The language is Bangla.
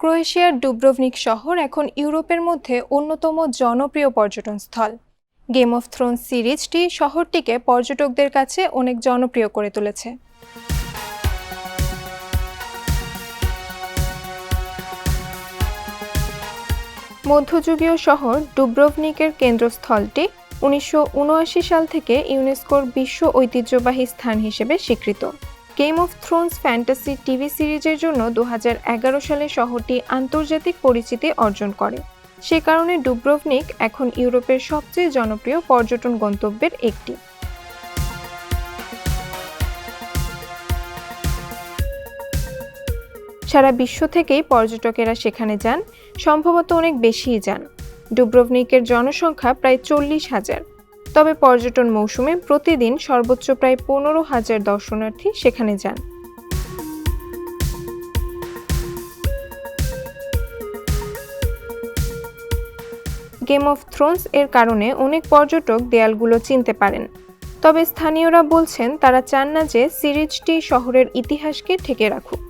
ক্রোয়েশিয়ার ডুব্রোভনিক শহর এখন ইউরোপের মধ্যে অন্যতম জনপ্রিয় পর্যটন স্থল। গেম অফ থ্রোন সিরিজটি শহরটিকে পর্যটকদের কাছে অনেক জনপ্রিয় করে তুলেছে। মধ্যযুগীয় শহর ডুব্রোভনিকের কেন্দ্রস্থলটি উনিশশো উনআশি সাল থেকে ইউনেস্কোর বিশ্ব ঐতিহ্যবাহী স্থান হিসেবে স্বীকৃত। Game of Thrones fantasy TV সিরিজের জন্য দু হাজার এগারো সালে শহরটি আন্তর্জাতিক পরিচিতি অর্জন করে। সে কারণে ডুব্রোভনিক এখন ইউরোপের সবচেয়ে জনপ্রিয় পর্যটন গন্তব্যের একটি। সারা বিশ্ব থেকেই পর্যটকেরা সেখানে যান, সম্ভবত অনেক বেশিই যান। ডুব্রোভনিকের জনসংখ্যা প্রায় চল্লিশ হাজার। তবে পর্যটন মৌসুমে প্রতিদিন সর্বোচ্চ প্রায় পনেরো হাজার দর্শনার্থী সেখানে যান। গেম অফ থ্রোনস এর কারণে অনেক পর্যটক দেয়ালগুলো চিনতে পারেন। তবে স্থানীয়রা বলছেন, তারা চান না যে সিরিজটি শহরের ইতিহাসকে ঠেকে রাখুক।